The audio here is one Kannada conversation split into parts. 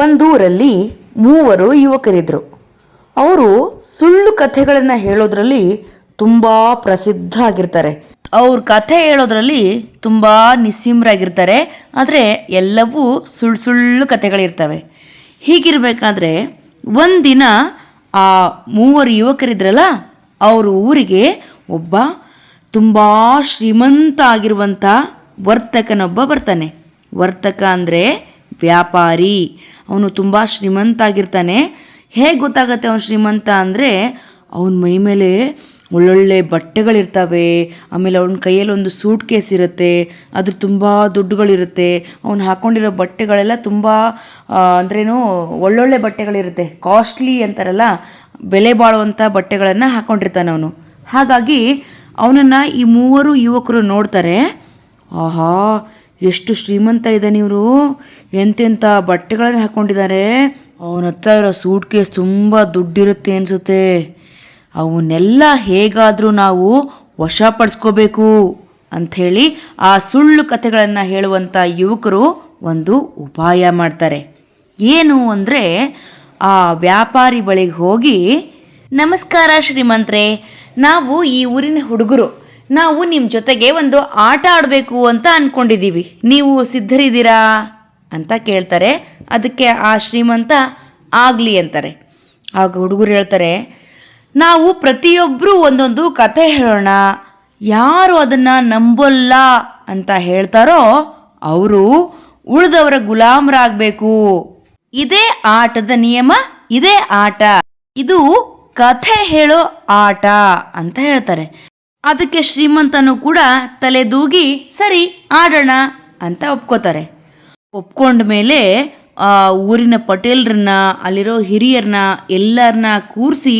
ಒಂದೂರಲ್ಲಿ ಮೂವರು ಯುವಕರಿದ್ದರು. ಅವರು ಸುಳ್ಳು ಕಥೆಗಳನ್ನು ಹೇಳೋದ್ರಲ್ಲಿ ತುಂಬ ಪ್ರಸಿದ್ಧ ಆಗಿರ್ತಾರೆ ಅವ್ರ ಕಥೆ ಹೇಳೋದ್ರಲ್ಲಿ ತುಂಬ ನಿಸ್ಸೀಮ್ರಾಗಿರ್ತಾರೆ. ಆದರೆ ಎಲ್ಲವೂ ಸುಳ್ಳು ಸುಳ್ಳು ಕಥೆಗಳಿರ್ತವೆ. ಹೀಗಿರಬೇಕಾದ್ರೆ ಒಂದಿನ ಆ ಮೂವರು ಯುವಕರಿದ್ರಲ್ಲ, ಅವರ ಊರಿಗೆ ಒಬ್ಬ ತುಂಬ ಶ್ರೀಮಂತ ಆಗಿರುವಂಥ ವರ್ತಕನೊಬ್ಬ ಬರ್ತಾನೆ. ವರ್ತಕ ಅಂದರೆ ವ್ಯಾಪಾರಿ. ಅವನು ತುಂಬ ಶ್ರೀಮಂತ ಆಗಿರ್ತಾನೆ ಹೇಗೆ ಗೊತ್ತಾಗತ್ತೆ ಅವನು ಶ್ರೀಮಂತ ಅಂದರೆ, ಅವನ ಮೈ ಮೇಲೆ ಒಳ್ಳೊಳ್ಳೆ ಬಟ್ಟೆಗಳಿರ್ತವೆ. ಆಮೇಲೆ ಅವನ ಕೈಯಲ್ಲಿ ಒಂದು ಸೂಟ್ ಕೇಸ್ ಇರುತ್ತೆ. ಅದ್ರ ತುಂಬ ದುಡ್ಡುಗಳಿರುತ್ತೆ. ಅವನು ಹಾಕ್ಕೊಂಡಿರೋ ಬಟ್ಟೆಗಳೆಲ್ಲ ತುಂಬ ಅಂದ್ರೇನು ಒಳ್ಳೊಳ್ಳೆ ಬಟ್ಟೆಗಳಿರುತ್ತೆ. ಕಾಸ್ಟ್ಲಿ ಅಂತಾರಲ್ಲ, ಬೆಲೆ ಬಾಳುವಂಥ ಬಟ್ಟೆಗಳನ್ನು ಹಾಕ್ಕೊಂಡಿರ್ತಾನೆ ಅವನು. ಹಾಗಾಗಿ ಅವನನ್ನು ಈ ಮೂವರು ಯುವಕರು ನೋಡ್ತಾರೆ. ಆಹಾ ಎಷ್ಟು ಶ್ರೀಮಂತ ಇದ್ದಾನೆ ಇವರು. ಎಂತೆಂಥ ಬಟ್ಟೆಗಳನ್ನು ಹಾಕ್ಕೊಂಡಿದ್ದಾರೆ ಅವನ ಹತ್ರ ಇರೋ ಸೂಟ್ ಕೇಸ್ ತುಂಬ ದುಡ್ಡಿರುತ್ತೆ ಅನಿಸುತ್ತೆ. ಅವನ್ನೆಲ್ಲ ಹೇಗಾದರೂ ನಾವು ವಶಪಡಿಸ್ಕೋಬೇಕು ಅಂಥೇಳಿ ಆ ಸುಳ್ಳು ಕಥೆಗಳನ್ನು ಹೇಳುವಂಥ ಯುವಕರು ಒಂದು ಉಪಾಯ ಮಾಡ್ತಾರೆ. ಏನು ಅಂದರೆ ಆ ವ್ಯಾಪಾರಿ ಬಳಿಗೆ ಹೋಗಿ, ನಮಸ್ಕಾರ ಶ್ರೀಮಂತ್ರೆ, ನಾವು ಈ ಊರಿನ ಹುಡುಗರು. ನಾವು ನಿಮ್ಮ ಜೊತೆಗೆ ಒಂದು ಆಟ ಆಡಬೇಕು ಅಂತ ಅಂದ್ಕೊಂಡಿದ್ದೀವಿ ನೀವು ಸಿದ್ಧರಿದ್ದೀರಾ? ಅಂತ ಕೇಳ್ತಾರೆ. ಅದಕ್ಕೆ ಆ ಶ್ರೀಮಂತ ಆಗಲಿ ಅಂತಾರೆ. ಆಗ ಹುಡುಗರು ಹೇಳ್ತಾರೆ, ನಾವು ಪ್ರತಿಯೊಬ್ಬರೂ ಒಂದೊಂದು ಕತೆ ಹೇಳೋಣ. ಯಾರು ಅದನ್ನು ನಂಬಲ್ಲ ಅಂತ ಹೇಳ್ತಾರೋ ಅವರು ಉಳಿದವರ ಗುಲಾಮರಾಗಬೇಕು. ಇದೇ ಆಟದ ನಿಯಮ, ಇದೇ ಆಟ. ಇದು ಕಥೆ ಹೇಳೋ ಆಟ ಅಂತ ಹೇಳ್ತಾರೆ. ಅದಕ್ಕೆ ಶ್ರೀಮಂತನು ಕೂಡ ತಲೆದೂಗಿ, ಸರಿ, ಆಡೋಣ, ಅಂತ ಒಪ್ಕೋತಾರೆ. ಒಪ್ಕೊಂಡ ಮೇಲೆ ಆ ಊರಿನ ಪಟೇಲ್ರನ್ನ, ಅಲ್ಲಿರೋ ಹಿರಿಯರನ್ನ, ಎಲ್ಲರನ್ನ ಕೂರಿಸಿ,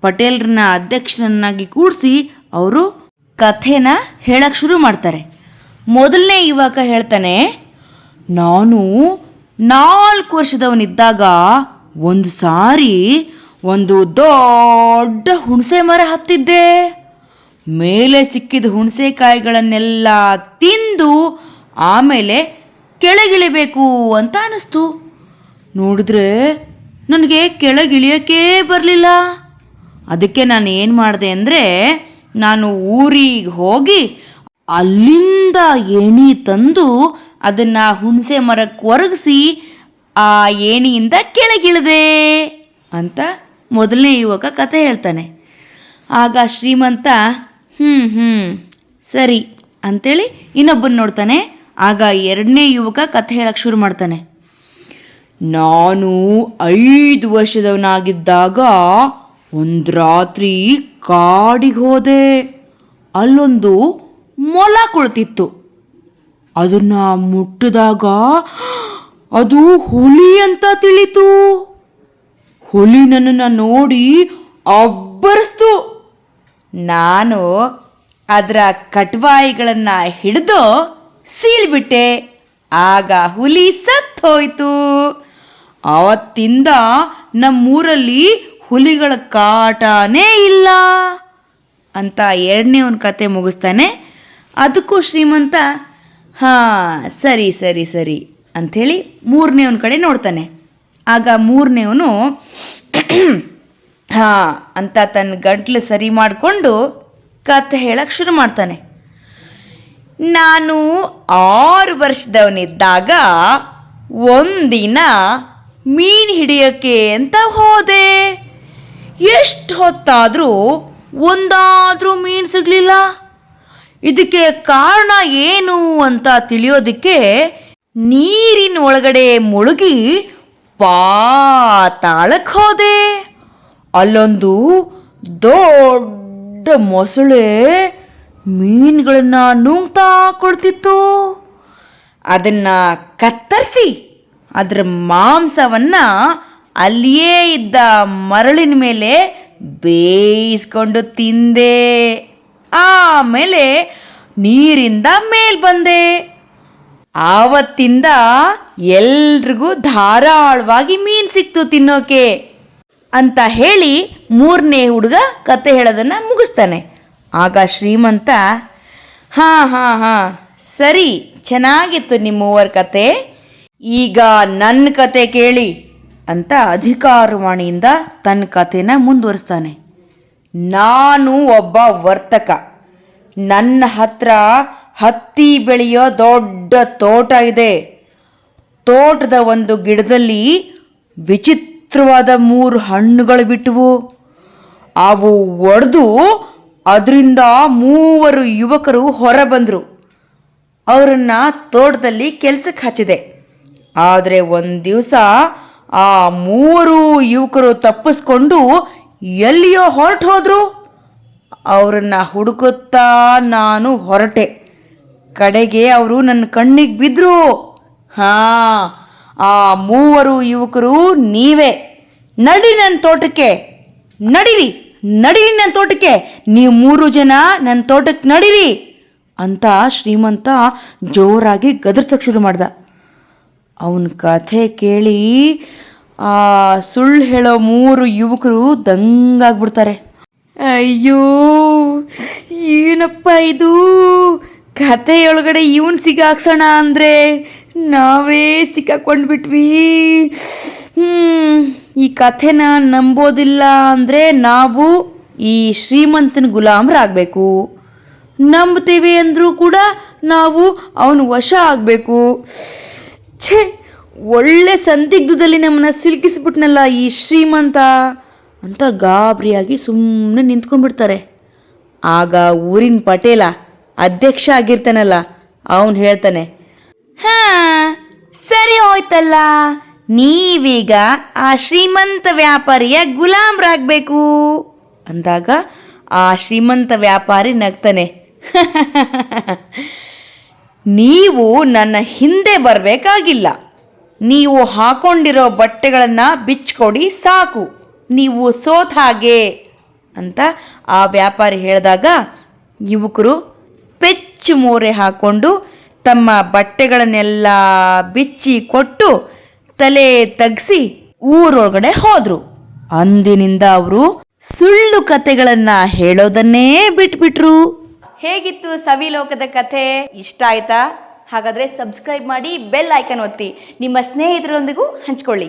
ಪಟೇಲ್ರನ್ನ ಅಧ್ಯಕ್ಷರನ್ನಾಗಿ ಕೂರಿಸಿ ಅವರು ಕಥೆನ ಹೇಳಕ್ಕೆ ಶುರು ಮಾಡ್ತಾರೆ. ಮೊದಲನೇ ಯುವಕ ಹೇಳ್ತಾನೆ, ನಾನು ನಾಲ್ಕು ವರ್ಷದವನಿದ್ದಾಗ ಒಂದು ಸಾರಿ ಒಂದು ದೊಡ್ಡ ಹುಣಸೆ ಮರ ಹತ್ತಿದ್ದೆ. ಮೇಲೆ ಸಿಕ್ಕಿದ ಹುಣಸೆಕಾಯಿಗಳನ್ನೆಲ್ಲ ತಿಂದು ಆಮೇಲೆ ಕೆಳಗಿಳಿಬೇಕು ಅಂತ ಅನಿಸ್ತು. ನೋಡಿದ್ರೆ ನನಗೆ ಕೆಳಗಿಳಿಯೋಕ್ಕೇ ಬರಲಿಲ್ಲ. ಅದಕ್ಕೆ ನಾನು ಏನು ಮಾಡಿದೆ ಅಂದರೆ ನಾನು ಊರಿಗೆ ಹೋಗಿ ಅಲ್ಲಿಂದ ಏಣಿ ತಂದು ಅದನ್ನು ಹುಣಸೆ ಮರಕ್ಕೆ ಒರಗಿಸಿ ಆ ಏಣಿಯಿಂದ ಕೆಳಗಿಳಿದೆ ಅಂತ ಮೊದಲನೇ ಯುವಕ ಕತೆ ಹೇಳ್ತಾನೆ. ಆಗ ಶ್ರೀಮಂತ ಹ್ಞೂ ಹ್ಞೂ ಸರಿ, ಅಂತೇಳಿ ಇನ್ನೊಬ್ಬನ ನೋಡ್ತಾನೆ. ಆಗ ಎರಡನೇ ಯುವಕ ಕಥೆ ಹೇಳಕ್ಕೆ ಶುರು ಮಾಡ್ತಾನೆ. ನಾನು ಐದು ವರ್ಷದವನಾಗಿದ್ದಾಗ ಒಂದು ರಾತ್ರಿ ಕಾಡಿಗೆ ಹೋದೆ. ಅಲ್ಲೊಂದು ಮೊಲ ಕುಳಿತಿತ್ತು. ಅದನ್ನ ಮುಟ್ಟಿದಾಗ ಅದು ಹುಲಿ ಅಂತ ತಿಳಿತು. ಹುಲಿ ನನ್ನನ್ನು ನೋಡಿ ಅಬ್ಬರಿಸ್ತು ನಾನು ಅದರ ಕಟ್ವಾಯಿಗಳನ್ನು ಹಿಡಿದು ಸೀಳ್ಬಿಟ್ಟೆ. ಆಗ ಹುಲಿ ಸತ್ತು ಹೋಯ್ತು. ಅವತ್ತಿಂದ ನಮ್ಮೂರಲ್ಲಿ ಹುಲಿಗಳ ಕಾಟನೇ ಇಲ್ಲ ಅಂತ ಎರಡನೇ ಒಂದು ಕತೆ ಮುಗಿಸ್ತಾನೆ. ಅದಕ್ಕೂ ಶ್ರೀಮಂತ, ಹಾಂ, ಸರಿ ಸರಿ ಸರಿ ಅಂಥೇಳಿ ಮೂರನೇ ಒಂದು ಕಡೆ ನೋಡ್ತಾನೆ. ಆಗ ಮೂರನೇವನು ಹಾಂ, ಅಂತ ತನ್ನ ಗಂಟ್ಲು ಸರಿ ಮಾಡಿಕೊಂಡು ಕತೆ ಹೇಳಕ್ಕೆ ಶುರು ಮಾಡ್ತಾನೆ. ನಾನು ಆರು ವರ್ಷದವನಿದ್ದಾಗ ಒಂದಿನ ಮೀನು ಹಿಡಿಯೋಕ್ಕೆ ಅಂತ ಹೋದೆ. ಎಷ್ಟು ಹೊತ್ತಾದರೂ ಒಂದಾದರೂ ಮೀನು ಸಿಗಲಿಲ್ಲ. ಇದಕ್ಕೆ ಕಾರಣ ಏನು ಅಂತ ತಿಳಿಯೋದಕ್ಕೆ ನೀರಿನ ಒಳಗಡೆ ಮುಳುಗಿ ಪಾತಾಳಕ್ಕೆ ಹೋದೆ. ಅಲ್ಲೊಂದು ದೊಡ್ಡ ಮೊಸಳೆ ಮೀನುಗಳನ್ನ ನುಂಗ್ತಾ ಕೊಡ್ತಿತ್ತು. ಅದನ್ನ ಕತ್ತರಿಸಿ ಅದರ ಮಾಂಸವನ್ನ ಅಲ್ಲಿಯೇ ಇದ್ದ ಮರಳಿನ ಮೇಲೆ ಬೇಯಿಸ್ಕೊಂಡು ತಿಂದೆ. ಆಮೇಲೆ ನೀರಿಂದ ಮೇಲ್ ಬಂದೆ. ಆವತ್ತಿಂದ ಎಲ್ರಿಗೂ ಧಾರಾಳವಾಗಿ ಮೀನು ಸಿಕ್ತು ತಿನ್ನೋಕೆ. ಅಂತ ಹೇಳಿ ಮೂರನೇ ಹುಡುಗ ಕತೆ ಹೇಳೋದನ್ನು ಮುಗಿಸ್ತಾನೆ. ಆಗ ಶ್ರೀಮಂತ, ಹಾಂ ಹಾಂ ಹಾಂ, ಸರಿ, ಚೆನ್ನಾಗಿತ್ತು ನಿಮ್ಮ ಮೂವರ ಕತೆ. ಈಗ ನನ್ನ ಕತೆ ಕೇಳಿ ಅಂತ ಅಧಿಕಾರವಾಣಿಯಿಂದ ತನ್ನ ಕಥೆನ ಮುಂದುವರಿಸ್ತಾನೆ. ನಾನು ಒಬ್ಬ ವರ್ತಕ. ನನ್ನ ಹತ್ರ ಹತ್ತಿ ಬೆಳೆಯೋ ದೊಡ್ಡ ತೋಟ ಇದೆ. ತೋಟದ ಒಂದು ಗಿಡದಲ್ಲಿ ವಿಚಿತ್ರವಾದ ಮೂರು ಹಣ್ಣುಗಳು ಬಿಟ್ಟವು. ಅವು ಒಡೆದು ಅದರಿಂದ ಮೂವರು ಯುವಕರು ಹೊರ ಬಂದರು ಅವರನ್ನ ತೋಟದಲ್ಲಿ ಕೆಲಸಕ್ಕೆ ಹಚ್ಚಿದೆ. ಆದರೆ ಒಂದು ದಿವಸ ಆ ಮೂವರು ಯುವಕರು ತಪ್ಪಿಸ್ಕೊಂಡು ಎಲ್ಲಿಯೋ ಹೊರಟು ಹೋದರು. ಅವರನ್ನ ಹುಡುಕುತ್ತಾ ನಾನು ಹೊರಟೆ. ಕಡೆಗೆ ಅವರು ನನ್ನ ಕಣ್ಣಿಗೆ ಬಿದ್ದರು ಹಾ ಆ ಮೂವರು ಯುವಕರು ನೀವೇ. ನಡಿ ನನ್ನ ತೋಟಕ್ಕೆ. ನಡಿರಿ. ನಡಿರಿ ನನ್ನ ತೋಟಕ್ಕೆ. ನೀವು ಮೂರು ಜನ ನನ್ನ ತೋಟಕ್ಕೆ ನಡಿರಿ ಅಂತ ಶ್ರೀಮಂತ ಜೋರಾಗಿ ಗದರ್ಸಕ್ಕೆ ಶುರು ಮಾಡ್ದ. ಅವನ ಕಥೆ ಕೇಳಿ ಆ ಸುಳ್ಳು ಹೇಳೋ ಮೂರು ಯುವಕರು ದಂಗಾಗ್ಬಿಡ್ತಾರೆ. ಅಯ್ಯೋ, ಏನಪ್ಪ ಇದು? ಕಥೆಯೊಳಗಡೆ ಇವನ್ ಸಿಗಾಕ್ಸೋಣ ಅಂದರೆ ನಾವೇ ಸಿಕ್ಕಾಕೊಂಡ್ಬಿಟ್ವಿ. ಬಿಟ್ವಿ ಈ ಕಥೆನ ನಂಬೋದಿಲ್ಲ ಅಂದರೆ ನಾವು ಈ ಶ್ರೀಮಂತನ ಗುಲಾಮರಾಗಬೇಕು. ನಂಬ್ತೀವಿ ಅಂದರೂ ಕೂಡ ನಾವು ಅವನು ವಶ ಆಗಬೇಕು. ಛೇ, ಒಳ್ಳೆ ಸಂದಿಗ್ಧದಲ್ಲಿ ನಮ್ಮನ್ನ ಸಿಲುಕಿಸ್ಬಿಟ್ನಲ್ಲ ಈ ಶ್ರೀಮಂತ. ಅಂತ ಗಾಬರಿಯಾಗಿ ಸುಮ್ಮನೆ ನಿಂತ್ಕೊಂಡ್ಬಿಡ್ತಾರೆ. ಆಗ ಊರಿನ ಪಟೇಲ ಅಧ್ಯಕ್ಷ ಆಗಿರ್ತಾನಲ್ಲ, ಅವನು ಹೇಳ್ತಾನೆ ಹಾ, ಸರಿ ಹೋಯ್ತಲ್ಲ. ನೀವೀಗ ಆ ಶ್ರೀಮಂತ ವ್ಯಾಪಾರಿಯ ಗುಲಾಮ್ರಾಗಬೇಕು. ಅಂದಾಗ ಆ ಶ್ರೀಮಂತ ವ್ಯಾಪಾರಿ ನಗ್ತಾನೆ. ನೀವು ನನ್ನ ಹಿಂದೆ ಬರಬೇಕಾಗಿಲ್ಲ. ನೀವು ಹಾಕೊಂಡಿರೋ ಬಟ್ಟೆಗಳನ್ನು ಬಿಚ್ಕೊಡಿ ಸಾಕು. ನೀವು ಸೋತ ಹಾಗೆ ಅಂತ ಆ ವ್ಯಾಪಾರಿ ಹೇಳಿದಾಗ ಯುವಕರು ಪೆಚ್ಚು ಮೋರೆ ಹಾಕೊಂಡು ತಮ್ಮ ಬಟ್ಟೆಗಳನ್ನೆಲ್ಲ ಬಿಚ್ಚಿ ಕೊಟ್ಟು ತಲೆ ತಗ್ಸಿ ಊರೊಳಗಡೆ ಹೋದ್ರು. ಅಂದಿನಿಂದ ಅವರು ಸುಳ್ಳು ಕತೆಗಳನ್ನ ಹೇಳೋದನ್ನೇ ಬಿಟ್ಬಿಟ್ರು. ಹೇಗಿತ್ತು ಸವಿಲೋಕದ ಕಥೆ? ಇಷ್ಟ ಆಯ್ತಾ? ಹಾಗಾದ್ರೆ ಸಬ್ಸ್ಕ್ರೈಬ್ ಮಾಡಿ ಬೆಲ್ ಐಕನ್ ಒತ್ತಿ. ನಿಮ್ಮ ಸ್ನೇಹಿತರೊಂದಿಗೂ ಹಂಚ್ಕೊಳ್ಳಿ.